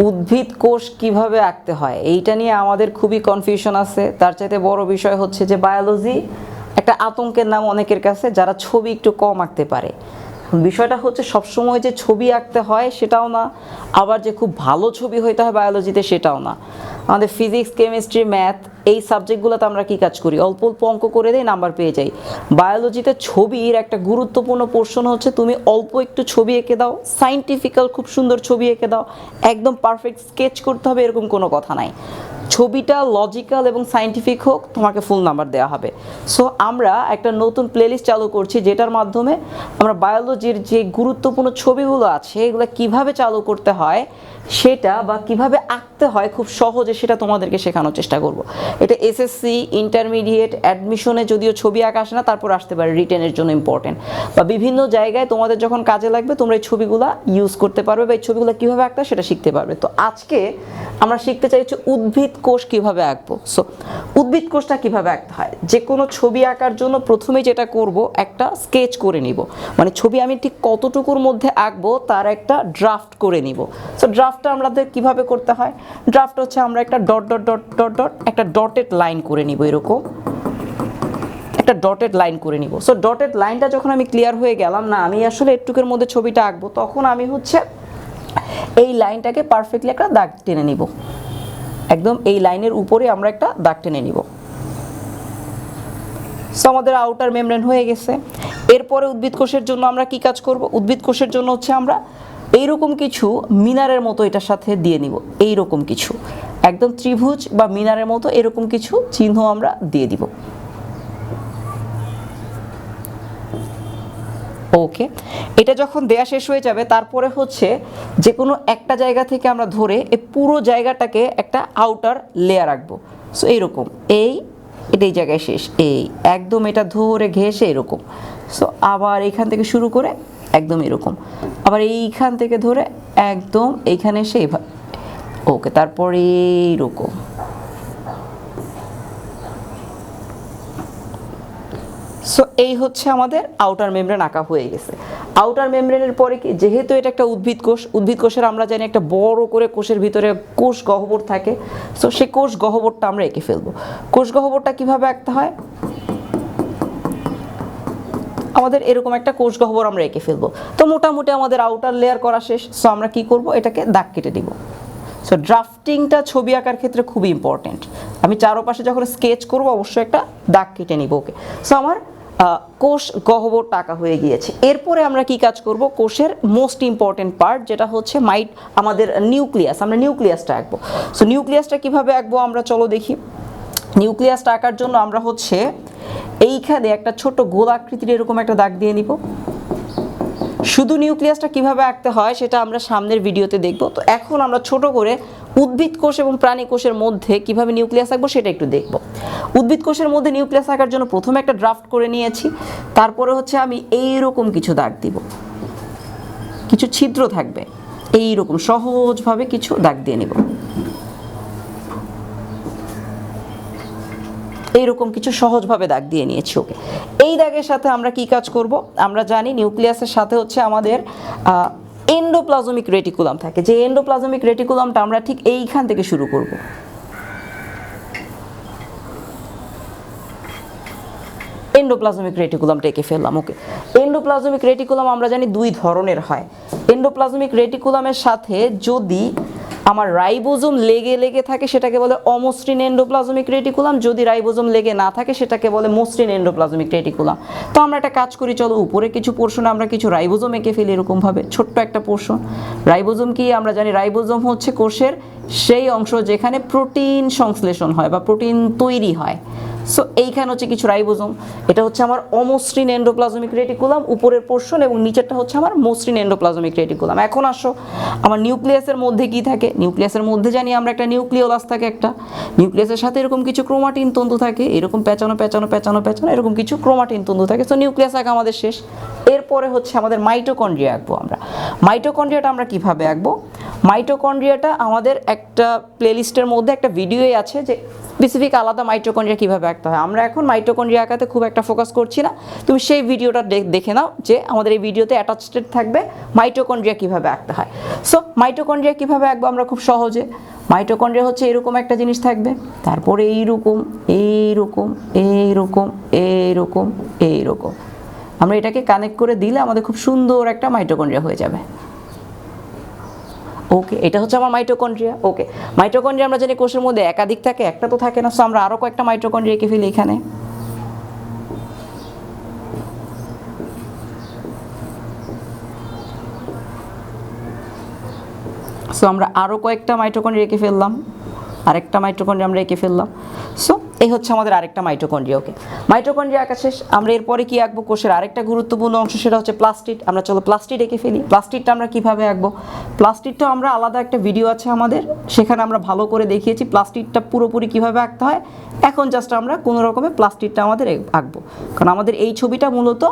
উদ্ভিদ কোষ কীভাবে আঁকতে হয়? এইটা নিয়ে আমাদের খুবই কনফিউশন আছে। তার চাইতে বড় বিষয় হচ্ছে যে বায়োলজি একটা আতঙ্কের নাম অনেকের কাছে, যারা ছবি একটু কম আঁকতে পারে। বিষয়টা হচ্ছে সবসময় যে ছবি আঁকতে হয় সেটাও না, আবার যে খুব ভালো ছবি হইতে হয় বায়োলজিতে সেটাও না। আমাদের ফিজিক্স কেমিস্ট্রি ম্যাথ এই সাবজেক্টগুলোতে আমরা কী কাজ করি? অল্প অল্প অঙ্ক করে দিয়ে নাম্বার পেয়ে যাই। বায়োলজিতে ছবির একটা গুরুত্বপূর্ণ পোর্শন হচ্ছে তুমি অল্প একটু ছবি এঁকে দাও সাইন্টিফিক্যাল খুব সুন্দর ছবি এঁকে দাও, একদম পারফেক্ট স্কেচ করতে হবে এরকম কোনো কথা নাই। ছবিটা লজিক্যাল এবং সাইন্টিফিক হোক, তোমাকে ফুল নাম্বার দেওয়া হবে। সো আমরা একটা নতুন প্লেলিস্ট চালু করছি, যেটার মাধ্যমে আমরা বায়োলজির যে গুরুত্বপূর্ণ ছবিগুলো আছে, এগুলো কীভাবে চালু করতে হয়, সেটা বা কীভাবে আঁকতে হয় খুব সহজে সেটা তোমাদেরকে শেখানোর চেষ্টা করব। এটা এসএসসি ইন্টারমিডিয়েট অ্যাডমিশনে যদিও ছবি আঁকা আসে না, তারপর আসতে পারে রিটেনের জন্য ইম্পর্টেন্ট বা বিভিন্ন জায়গায় তোমাদের যখন কাজে লাগবে, তোমরা এই ছবিগুলো ইউজ করতে পারবে বা এই ছবিগুলো কীভাবে আঁকতে সেটা শিখতে পারবে। তো আজকে আমরা শিখতে চাইছি উদ্ভিদ কোষ কীভাবে আঁকবো? সো উদ্ভিদ কোষটা কীভাবে আঁকতে হয়? যে কোনো ছবি আঁকার জন্য প্রথমে যেটা করব, একটা স্কেচ করে নিব। মানে ছবি আমি ঠিক কতটুকুর মধ্যে আঁকবো, তার একটা ড্রাফট করে নিব। সো ড্রাফটটা আমাদের কীভাবে করতে হয়? ড্রাফট হচ্ছে আমরা একটা dot dot dot dot dot, একটা ডটেড লাইন করে নিব এরকম। একটা ডটেড লাইন করে নিব। সো ডটেড লাইনটা যখন আমি ক্লিয়ার হয়ে গেলাম, না, আমি আসলে একটুকের মধ্যে ছবিটা আঁকবো, তখন আমি হচ্ছে এই লাইনটাকে পারফেক্টলি একটা দাগ টেনে নিব। একদম এই লাইনের উপরে আমরা একটা দাগ টেনে নিব। সো আমাদের আউটার মেমব্রেন হয়ে গেছে। এরপরে উদ্ভিদ কোষের জন্য আমরা কি কাজ করব? উদ্ভিদ কোষের জন্য হচ্ছে আমরা এইরকম কিছু মিনারের মতো এটার সাথে দিয়ে নিব। এইরকম কিছু। একদম ত্রিভুজ বা মিনারের মতো এরকম কিছু চিহ্ন আমরা দিয়ে দিব। ওকে। এটা যখন দেয়া শেষ হয়ে যাবে, তারপরে হচ্ছে যে কোনো একটা জায়গা থেকে আমরা ধরে এই পুরো জায়গাটাকে একটা আউটার লেয়ার রাখব। সো এইরকম। এই, এটা এই জায়গায় শেষ। এই, একদম এটা ধরে ঘেসে এরকম। সো আবার এইখান থেকে শুরু করে একদম এরকম। আবার এইখান থেকে ধরে একদম এইখানে এসে ওকে, তারপরে এইরকম। সো এই হচ্ছে আমাদের আউটার মেমব্রেন আঁকা হয়ে গেছে। আউটার মেমব্রেনের পরে কি? যেহেতু এটা একটা উদ্ভিদ কোষ, উদ্ভিদ কোষের আমরা জানি একটা বড় করে কোষের ভিতরে কোষ গহ্বর থাকে। সো সেই কোষ গহ্বরটা আমরা এঁকে ফেলব। কোষ গহ্বরটা কীভাবে আঁকতে হয়? আমাদের এরকম একটা কোষ গহ্বর আমরা এঁকে ফেলব। তো, মোটামুটি আমাদের আউটার লেয়ার করা শেষ। সো আমরা কি করব? এটাকে দাগ কেটে দিব সো ড্রাফটিংটা ছবি আঁকার ক্ষেত্রে খুবই ইম্পর্টেন্ট আমি চারপাশে যখন স্কেচ করব, অবশ্যই একটা দাগ কেটে নিব ওকে। সো আমার কোষ গহ্বর টাকা হয়ে গিয়েছে। এরপরে আমরা কি কাজ করব? কোষের মোস্ট ইম্পর্টেন্ট পার্ট যেটা হচ্ছে মাইট আমাদের নিউক্লিয়াস আমরা নিউক্লিয়াসটা আঁকবো। সো নিউক্লিয়াসটা কীভাবে আঁকবো আমরা? চলো দেখি। নিউক্লিয়াসটা আঁকার জন্য আমরা হচ্ছে এইখানে একটা ছোট গোলাকৃতির এরকম একটা দাগ দিয়ে নিব। শুধু নিউক্লিয়াসটা কীভাবে আঁকতে হয় সেটা আমরা সামনের ভিডিওতে দেখব। তো এখন আমরা ছোট করে উদ্ভিদ কোষ এবং প্রাণী কোষের মধ্যে কীভাবে নিউক্লিয়াস আঁকবো সেটা একটু দেখব। উদ্ভিদ কোষের মধ্যে নিউক্লিয়াস আঁকার জন্য প্রথমে একটা ড্রাফট করে নিয়েছি। তারপরে হচ্ছে আমি এই রকম কিছু দাগ দিব। কিছু ছিদ্র থাকবে। এইরকম সহজভাবে কিছু দাগ দিয়ে নিব। এইরকম কিছু সহজভাবে দাগ দিয়ে নিয়েছি ওকে। এই দাগের সাথে আমরা কি কাজ করব? আমরা জানি নিউক্লিয়াসের সাথে হচ্ছে আমাদের এন্ডোপ্লাজমিক রেটিকুলাম থাকে। যে এন্ডোপ্লাজমিক রেটিকুলামটা আমরা ঠিক এইখান থেকে শুরু করব। এন্ডোপ্লাজমিক রেটিকুলামটা এঁকে ফেললাম, ওকে। এন্ডোপ্লাজমিক রেটিকুলাম আমরা জানি দুই ধরনের হয়। এন্ডোপ্লাজমিক রেটিকুলামের সাথে যদি আমার রাইবোজোম লেগে লেগে থাকে, সেটাকে বলে অমসৃণ এন্ডোপ্লাজমিক রেটিকুলাম। যদি রাইবোজোম লেগে না থাকে, সেটাকে বলে মসৃণ এন্ডোপ্লাজমিক রেটিকুলাম। তো আমরা একটা কাজ করি, চলো উপরে কিছু পোর্শন আমরা কিছু রাইবোজোম এঁকে ফেলি এরকমভাবে, ছোট্ট একটা পোর্শন। রাইবোজোম কি? আমরা জানি রাইবোজোম হচ্ছে কোষের সেই অংশ যেখানে প্রোটিন সংশ্লেষণ হয় বা প্রোটিন তৈরি হয়। সো এইখানে হচ্ছে কিছু রাইবোজোম। এটা হচ্ছে আমার অমসৃণ এন্ডোপ্লাজমিক রেটিকুলাম উপরের পোর্শন এবং নিচেরটা হচ্ছে আমার মসৃণ এন্ডোপ্লাজমিক রেটিকুলাম এখন আসো, আমার নিউক্লিয়াসের মধ্যে কি থাকে? নিউক্লিয়াসের মধ্যে জানি আমরা একটা নিউক্লিওলাস থাকে একটা। নিউক্লিয়াসের সাথে এরকম কিছু ক্রোমাটিন তন্তু থাকে, এরকম পেঁচানো পেঁচানো পেঁচানো পেঁচানো, এরকম কিছু ক্রোমাটিন তন্তু থাকে। সো নিউক্লিয়াস আঁকা আমাদের শেষ। এরপর হচ্ছে আমাদের মাইটোকন্ড্রিয়া আঁকবো আমরা। মাইটোকন্ড্রিয়াটা আমরা কীভাবে আঁকবো? মাইটোকন্ড্রিয়াটা আমাদের একটা প্লেলিস্টের মধ্যে একটা ভিডিওই আছে যে স্পেসিফিক আলাদা মাইটোকন্ড্রিয়া কীভাবে আঁকতে হয়। আমরা এখন মাইটোকন্ড্রিয়া আঁকাতে খুব একটা ফোকাস করছি না। তুমি সেই ভিডিওটা দেখ- নাও যে আমাদের এই ভিডিওতে অ্যাটাচড থাকবে মাইটোকন্ড্রিয়া কীভাবে আঁকতে হয়। সো মাইটোকন্ড্রিয়া কীভাবে আঁকবো আমরা খুব সহজে? মাইটোকন্ড্রিয়া হচ্ছে এরকম একটা জিনিস থাকবে। তারপরে এইরকম এইরকম এইরকম এইরকম এইরকম। আমরা এটাকে কানেক্ট করে দিলে আমাদের খুব সুন্দর একটা মাইটোকন্ড্রিয়া হয়ে যাবে। ওকে এটা হচ্ছে আমার মাইটোকন্ড্রিয়া ওকে মাইটোকন্ড্রিয়া আমরা জানি কোষের মধ্যে একাধিক থাকে, একটা তো থাকে না সো আমরা আরও কয়েকটা মাইটোকন্ড্রিয়া এঁকে ফেলি এখানে। সো আমরা আরও কয়েকটা মাইটোকন্ড্রিয়া এঁকে ফেললাম, আরেকটা মাইটোকন্ড্রিয়া আমরা এঁকে ফেললাম। সো এই হচ্ছে আমাদের আরেকটা মাইটোকন্ড্রিয়া ওকে মাইটোকন্ড্রিয়া আঁকা শেষ আমরা এরপরে কি আঁকবো? কোষের আরেকটা গুরুত্বপূর্ণ অংশ সেটা হচ্ছে প্লাস্টিড আমরা চলো প্লাস্টিড এঁকে ফেলি। প্লাস্টিডটা আমরা কীভাবে আঁকবো? প্লাস্টিডটা আমরা আলাদা একটা ভিডিও আছে আমাদের। সেখানে আমরা ভালো করে দেখিয়েছি প্লাস্টিডটা পুরোপুরি কীভাবে আঁকতে হয়। এখন জাস্ট আমরা কোনো রকমে প্লাস্টিডটা আমাদের আঁকবো। কারণ আমাদের এই ছবিটা মূলত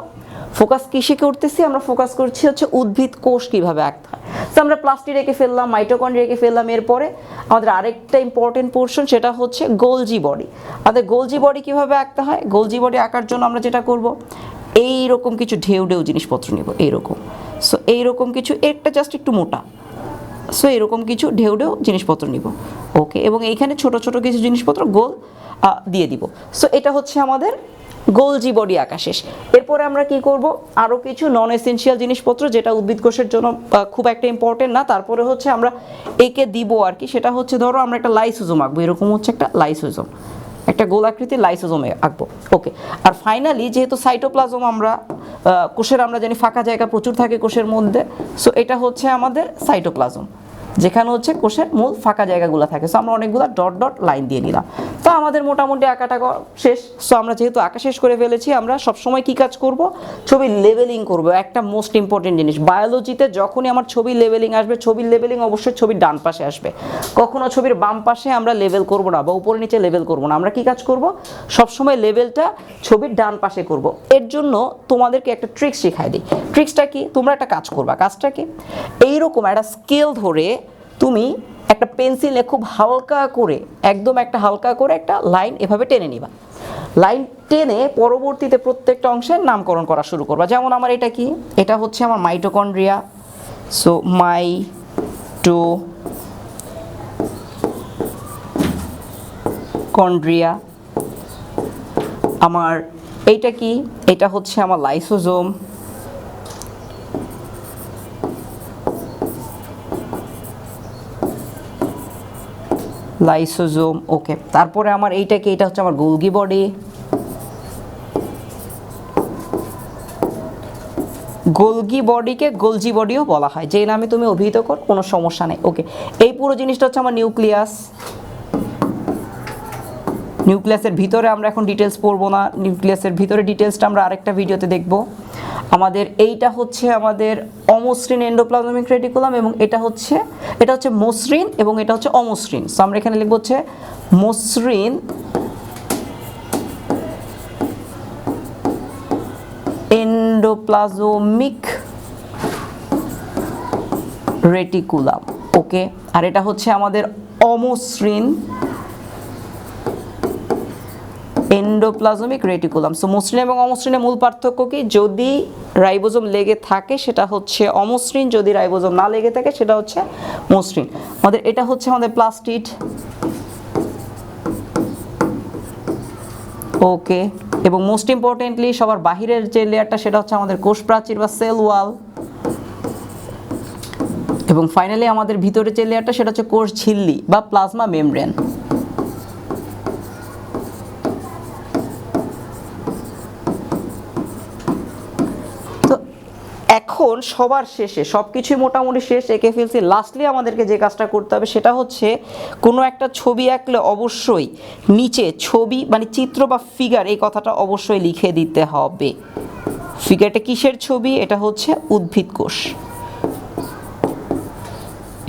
ফোকাস কিসে করতেছি আমরা ফোকাস করছি হচ্ছে উদ্ভিদ কোষ কীভাবে আঁকতে হয়। তো আমরা প্লাস্টি রেখে ফেললাম মাইটোকন্ড্রিয়া রেখে ফেললাম, এরপরে আমাদের আরেকটা ইম্পর্টেন্ট পোর্শন সেটা হচ্ছে গোলজি বডি আমাদের গোলজি বডি কীভাবে আঁকতে হয়? গোলজি বডি আঁকার জন্য আমরা যেটা করব এই রকম কিছু ঢেউ ঢেউ জিনিসপত্র নেব, এইরকম। সো এইরকম কিছু, একটা জাস্ট একটু মোটা। সো এরকম কিছু ঢেউ ঢেউ জিনিসপত্র নিব। ওকে এবং এইখানে ছোট ছোট কিছু জিনিসপত্র গোল দিয়ে দিব। সো এটা হচ্ছে আমাদের গোলজি বডি আঁকা শেষ এরপরে আমরা কি করব? আরও কিছু নন এসেনশিয়াল জিনিসপত্র যেটা উদ্ভিদ কোষের জন্য খুব একটা ইম্পর্টেন্ট না। তারপরে হচ্ছে আমরা একে দিব আর কি। সেটা হচ্ছে ধরো আমরা একটা লাইসোজোম আঁকবো। এরকম হচ্ছে একটা লাইসোজোম একটা গোলাকৃতির লাইসোজোমে আঁকবো। ওকে আর ফাইনালি যেহেতু সাইটোপ্লাজম আমরা কোষের আমরা জানি ফাঁকা জায়গা প্রচুর থাকে কোষের মধ্যে সো এটা হচ্ছে আমাদের সাইটোপ্লাজম যেখানে হচ্ছে কোষের মূল ফাঁকা জায়গাগুলো থাকে। সো আমরা অনেকগুলো ডট ডট লাইন দিয়ে নিলাম। তো আমাদের মোটামুটি আঁকাটা শেষ। সো আমরা যেহেতু আঁকা শেষ করে ফেলেছি, আমরা সবসময় কি কাজ করব? ছবি লেভেলিং করব। একটা মোস্ট ইম্পর্টেন্ট জিনিস। বায়োলজিতে যখনই আমার ছবি লেভেলিং আসবে ছবির লেভেলিং অবশ্যই ছবির ডান পাশে আসবে। কখনো ছবির বাম পাশে আমরা লেভেল করব না বা উপরে নিচে লেভেল করব না। আমরা কি কাজ করব? সবসময় লেভেলটা ছবির ডান পাশে করব। এর জন্য তোমাদেরকে একটা ট্রিক্স শেখাই দিই। ট্রিক্সটা কি? তোমরা একটা কাজ করবা। কাজটা কি? এইরকম একটা স্কেল ধরে তুমি একটা পেন্সিলে খুব হালকা করে, একদম একটা হালকা করে একটা লাইন এভাবে টেনে নিবা। লাইন টেনে পরবর্তীতে প্রত্যেকটা অংশের নামকরণ করা শুরু করবা। যেমন আমার এটা কি? এটা হচ্ছে আমার মাইটোকন্ড্রিয়া। সো মাই টো কন্ড্রিয়া আমার এইটা কি? এটা হচ্ছে আমার লাইসোজোম। লাইসোজোম ওকে তারপরে আমার এইটা কি এটা হচ্ছে আমার গোলগি বডি গোলগি বডিকে গোলজি বডিও বলা হয়। যে নামে তুমি অভিহিত কর, কোনো সমস্যা নেই ওকে এই পুরো জিনিসটা হচ্ছে আমার নিউক্লিয়াস নিউক্লিয়াসের ভিতরে আমরা এখন ডিটেলস পড়ব না। নিউক্লিয়াসের ভিতরে ডিটেলসটা আমরা আরেকটা ভিডিওতে দেখব। আমাদের এইটা হচ্ছে আমাদের অমসৃণ এন্ডোপ্লাজমিক রেটিকুলাম এবং এটা হচ্ছে এটা হচ্ছে মসৃণ এবং এটা হচ্ছে অমসৃণ। সো আমরা এখানে লিখব হচ্ছে মসৃণ এন্ডোপ্লাজমিক রেটিকুলাম ওকে আর এটা হচ্ছে আমাদের অমসৃণ এন্ডোপ্লাজমিক রেটিকুলাম। সো মসৃণ এবং অমসৃণের মূল পার্থক্য কি? যদি রাইবোজোম লেগে থাকে, সেটা হচ্ছে অমসৃণ যদি রাইবোজোম না লেগে থাকে, সেটা হচ্ছে মসৃণ আমাদের, এটা হচ্ছে আমাদের প্লাস্টিড। ওকে। এবং মোস্ট ইম্পর্টেন্টলি, সবার বাহিরের যে লেয়ারটা, সেটা হচ্ছে আমাদের কোষ প্রাচীর বা সেল ওয়াল। এবং ফাইনালি, আমাদের ভিতরে যে লেয়ারটা, সেটা হচ্ছে কোষ ঝিল্লি বা প্লাজমা মেমব্রেন তো এখন সবার শেষে সব কিছুই মোটামুটি শেষ, এঁকে ফেলছি। লাস্টলি আমাদেরকে যে কাজটা করতে হবে সেটা হচ্ছে কোনো একটা ছবি আঁকলে অবশ্যই নিচে ছবি মানে চিত্র বা ফিগার এই কথাটা অবশ্যই লিখে দিতে হবে। ফিগারটা কিসের ছবি? এটা হচ্ছে উদ্ভিদ কোষ।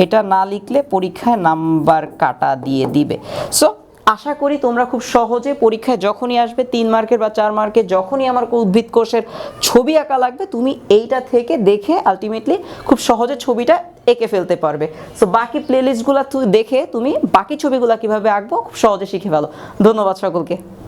এটা না লিখলে পরীক্ষায় নাম্বার কাটা দিয়ে দিবে। সো আশা করি তোমরা খুব সহজে পরীক্ষায় যখনই আসবে, তিন মার্কের বা চার মার্কে যখনই আমার উদ্ভিদ কোষের ছবি আঁকা লাগবে, তুমি এইটা থেকে দেখে আলটিমেটলি খুব সহজে ছবিটা এঁকে ফেলতে পারবে। সো বাকি প্লেলিস্টগুলো দেখে তুমি বাকি ছবিগুলো কীভাবে আঁকবো খুব সহজে শিখে ফেলো। ধন্যবাদ সকলকে।